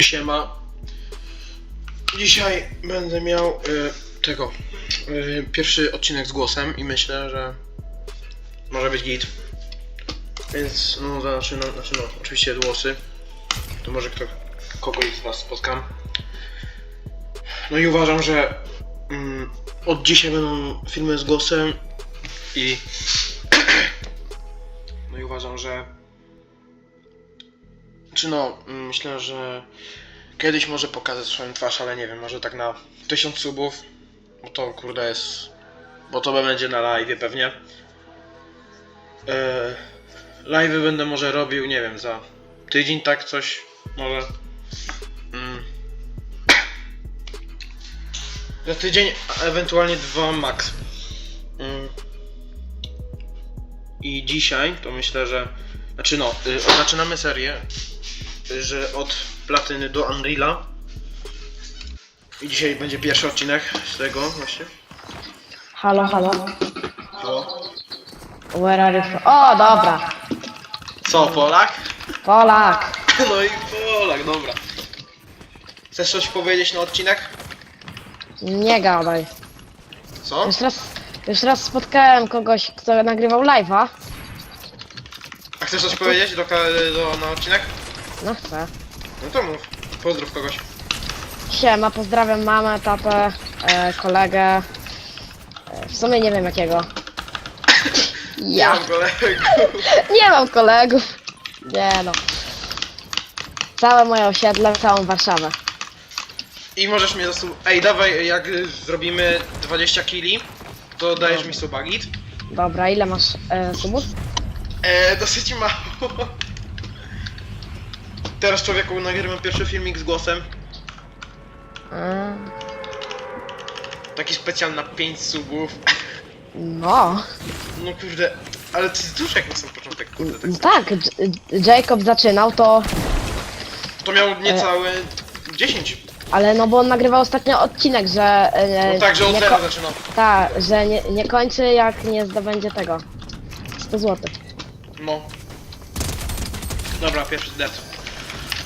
Siema. Dzisiaj będę miał y, tego y, pierwszy odcinek z głosem i myślę, że może być git. Więc no znaczy znaczy no oczywiście głosy. To może kto, kogoś z was spotkam. No i uważam, że mm, od dzisiaj będą filmy z głosem i no i uważam, że czy no, mm, myślę, że kiedyś może pokażę swoją twarz, ale nie wiem, może tak na 1000 subów, bo to kurde jest, bo to będzie na live pewnie. Eee, live będę może robił, nie wiem, za tydzień tak coś, może. Mm. Za tydzień, a ewentualnie dwa max. Mm. I dzisiaj to myślę, że. Znaczy no, y, zaczynamy serię, że od platyny do Unreala. I dzisiaj będzie pierwszy odcinek z tego właśnie. Halo, halo. To. Where are you from? O, dobra. Co, Polak? Polak. No i Polak, dobra. Chcesz coś powiedzieć na odcinek? Nie gadaj. Co? Już raz, już raz spotkałem kogoś, kto nagrywał live'a. A chcesz coś powiedzieć do, do, na odcinek? No chcę. No to mów. Pozdrów kogoś. Siema, pozdrawiam mamę, tatę, e, kolegę. E, w sumie nie wiem jakiego. Nie Ja. mam kolegów. Nie mam kolegów. Nie no. Całe moje osiedle, całą Warszawę. I możesz mnie zasub... Ej, dawaj, jak y, zrobimy 20 kili, to dajesz mi suba git. Dobra, ile masz e, subów? Eee, dosyć mało. Teraz człowieku nagrywam pierwszy filmik z głosem. E, Taki specjalny na 5 subów. no. No kurde, ale to jest dużo jak na sam początek, kurde, tak. Tak, J- Jacob zaczynał to To miał niecałe 10. Ale no bo on nagrywał ostatnio odcinek, że. E, No tak, że od nie zera ko- zaczynał. Tak, że nie, nie kończy jak nie zdobędzie tego. 100 zł. No. Dobra, pierwszy death.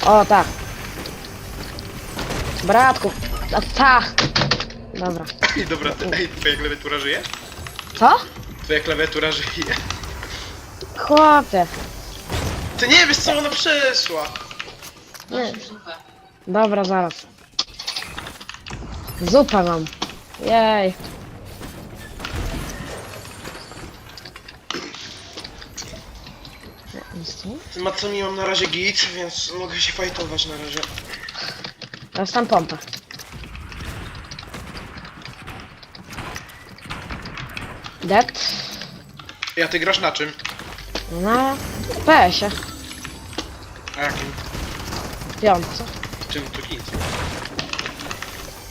O tak. Bratku. A tak. Dobra. Ej, dobra, ty, ej, twoja klawiatura żyje? Co? Twoja klawiatura żyje. Chłopie. Ty nie wiesz co ona przeszła. Nie. Dobra, zaraz. Zupę mam. Jej. Nic tu? Z Maconi mam na razie git, więc mogę się fajtować na razie. Teraz tam pompę. Dead. Ja ty grasz na czym? Na PS-ie. A jakim? Piątce. Czym to git?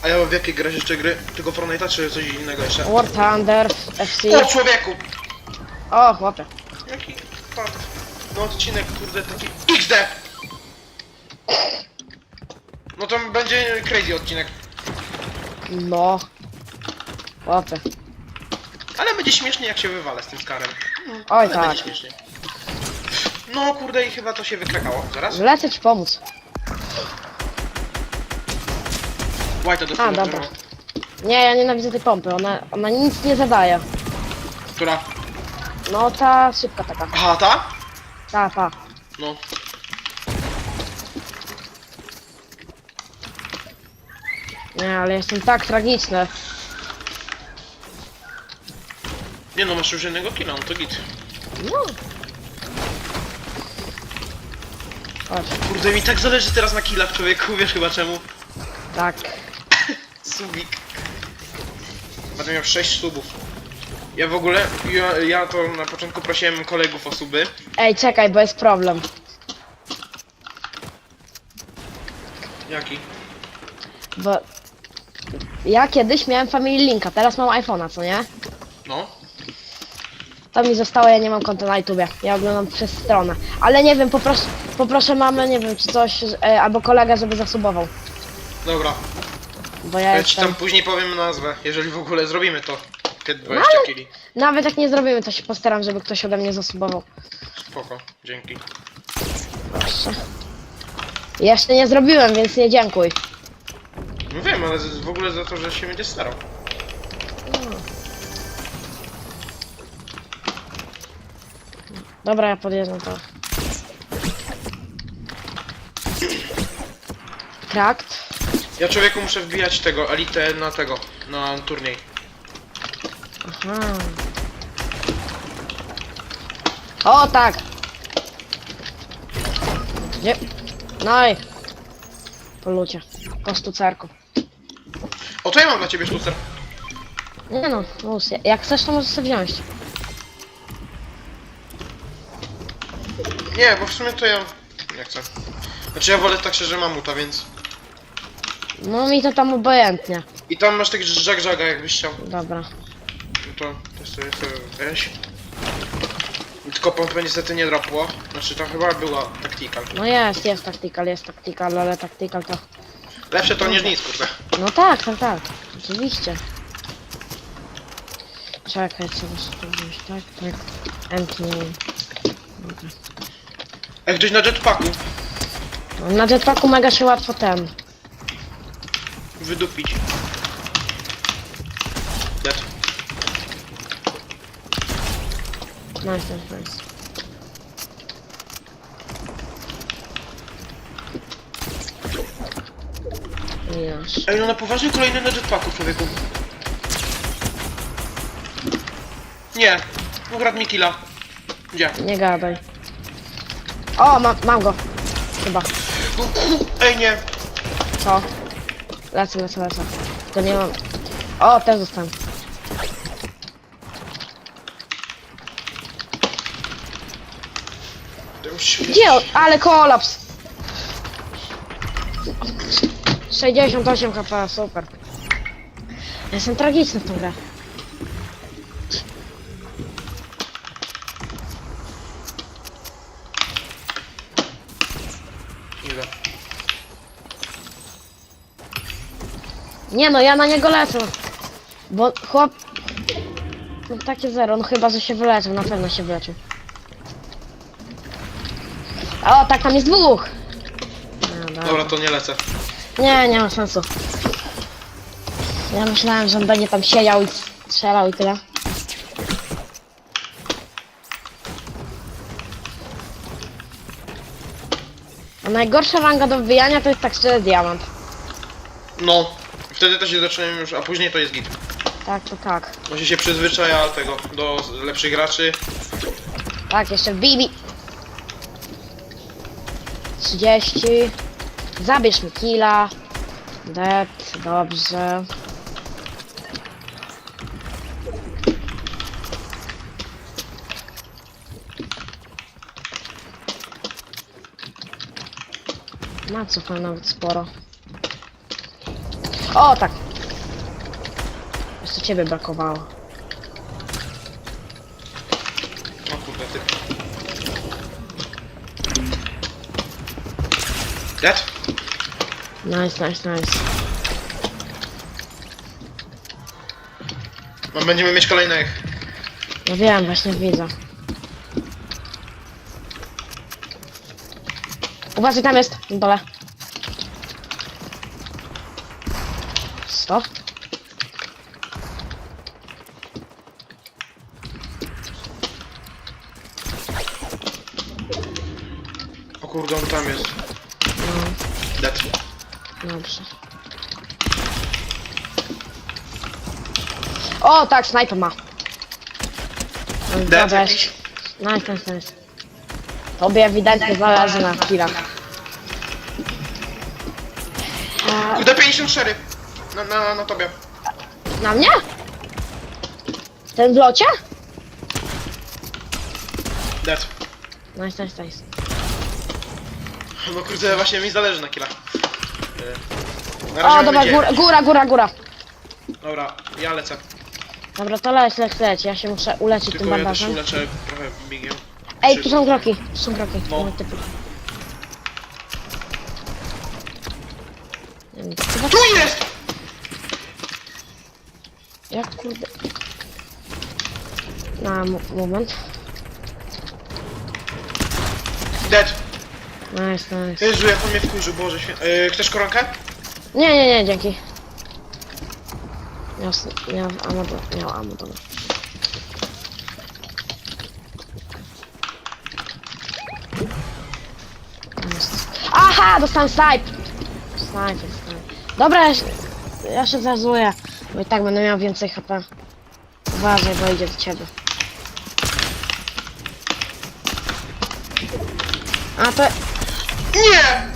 A ja w jakie grasz jeszcze gry? Tylko Fortnite'a czy coś innego jeszcze? War Thunder, FC. O człowieku! O, chłopie. Jaki fart. No odcinek kurde taki XD! No to będzie crazy odcinek. No. Chłopie. Ale będzie śmiesznie jak się wywalę z tym skarem. Oj Ale tak. będzie śmiesznie. No kurde i chyba to się wykrakało. Zaraz. Lecę ci pomóc. White'a do A, dobra. Nie, ja nienawidzę tej pompy. Ona, ona nic nie zadaje. Która? No ta szybka taka. Aha, ta? Ta, ta. No. Nie, ale jestem tak tragiczny. Nie no, masz już jednego killa, no to git. No. Chodź. Kurde, mi tak zależy teraz na killach, człowieku, wiesz chyba czemu? Tak. Subik. Będę miał 6 subów. Ja w ogóle, ja, ja to na początku prosiłem kolegów o suby. Ej, czekaj, bo jest problem. Jaki? Bo ja kiedyś miałem Family Linka, teraz mam iPhone'a, co nie? No. To mi zostało, ja nie mam konta na YouTubie. Ja oglądam przez stronę. Ale nie wiem, poproszę, poproszę mamę, nie wiem, czy coś, e, albo kolegę, żeby zasubował. Dobra, Bo ja ja ci jestem... tam później powiem nazwę, jeżeli w ogóle zrobimy to. Kiedy 20 No ale- killi. Nawet jak nie zrobimy, to się postaram, żeby ktoś ode mnie zasubował. Spoko, dzięki. Proszę. Jeszcze nie zrobiłem, więc nie dziękuj. No wiem, ale z- w ogóle za to, że się będzie starał. Dobra, ja podjeżdżam to. Krakt. Ja człowieku muszę wbijać tego, elitę na tego, na turniej. Aha. O tak! Gdzie? No i... Po lucie. Po stucerku. O, to ja mam dla ciebie sztucer. Nie no, luz. Jak chcesz, to możesz sobie wziąć. Nie, bo w sumie to ja nie chcę. Znaczy ja wolę tak szczerze mamuta, więc... No mi to tam obojętnie. I tam masz taki Jack Jacka, jakbyś chciał. Dobra. To, to sobie, weź. Tylko pompę niestety nie dropło. Znaczy to chyba była taktika. No jest, jest tactical, jest tactical, ale tactical to... Lepsze to niż nic, kurde. No tak, tak, tak. Oczywiście. Czekaj, co muszę tu wziąć, tak, tak. Empty. Dobra. Jak ktoś na jetpacku No, Na jetpacku mega się łatwo ten. wydupić. Dead. Nice, nice, nice. Ej, no na poważnie kolejny na jetpacku, człowieku. Nie. Ukradł mi killa. Gdzie? Nie gadaj. O, ma, mam go. Chyba. No, ku- Ej, nie. Co? Lecę, lecę, lecę. Tylko nie mam. O, też zostałem. Śmie- Gdzie? on? Ale kolaps! 68 HP, super. Ja Jestem tragiczny w tą grę. Idę. Nie no, ja na niego lecę. Bo chłop... No takie zero, no chyba, że się wyleczył, na pewno się wyleczył. O, tak, tam jest dwóch! Dobra. To nie lecę. Nie, nie ma sensu. Ja myślałem, że on będzie tam siedział i strzelał i tyle. A najgorsza ranga do wbijania to jest tak szczerze diamant. No. Wtedy to się zaczynają już, a później to jest git. Tak, to tak. Właśnie się przyzwyczaja tego, do lepszych graczy. Tak, jeszcze Bibi. 30. Zabierz mi killa. Dead, dobrze. Na co to nawet sporo. O, tak. Jeszcze ciebie brakowało. O kurde, ty. Dead? Nice, nice, nice. No, będziemy mieć kolejnych. No wiem, właśnie widzę. Uważaj, tam jest, na dole. Co? O kurde, on tam jest. Dobrze. O, tak, snajper ma. Dead dobra, jakiś? Nice, nice, nice. Tobie ewidentnie zależy na killach. Kurde, 54! Na, na, na tobie. na mnie? Ten w locie? Dead. Nice, nice, nice. No kurde, właśnie mi zależy na killach. Yy, Na razie O, dobra, dziewięć. góra, góra, góra, góra. Dobra, ja lecę. Dobra, to leć, leć, leć. Ja się muszę uleczyć tym Tylko ja też bandażem. uleczę trochę bigiem. Ej, tu są kroki, tu są kroki. No. No. Wiem, Chyba... Tu jest! Jak kurde... Na mo moment. Dead. Nice, nice. Jezu, jak on mnie wkurzył, Boże święty. Yy, chcesz koronkę? Nie, nie, nie, dzięki. Jasne, miał ammo, do, miał ammo, dobra. Jest. Aha, dostałem snipe! Snipe, snipe. Dobra, ja się, ja się zazuję, bo i tak będę miał więcej HP. Uważaj, bo idzie do ciebie. A to... Nie!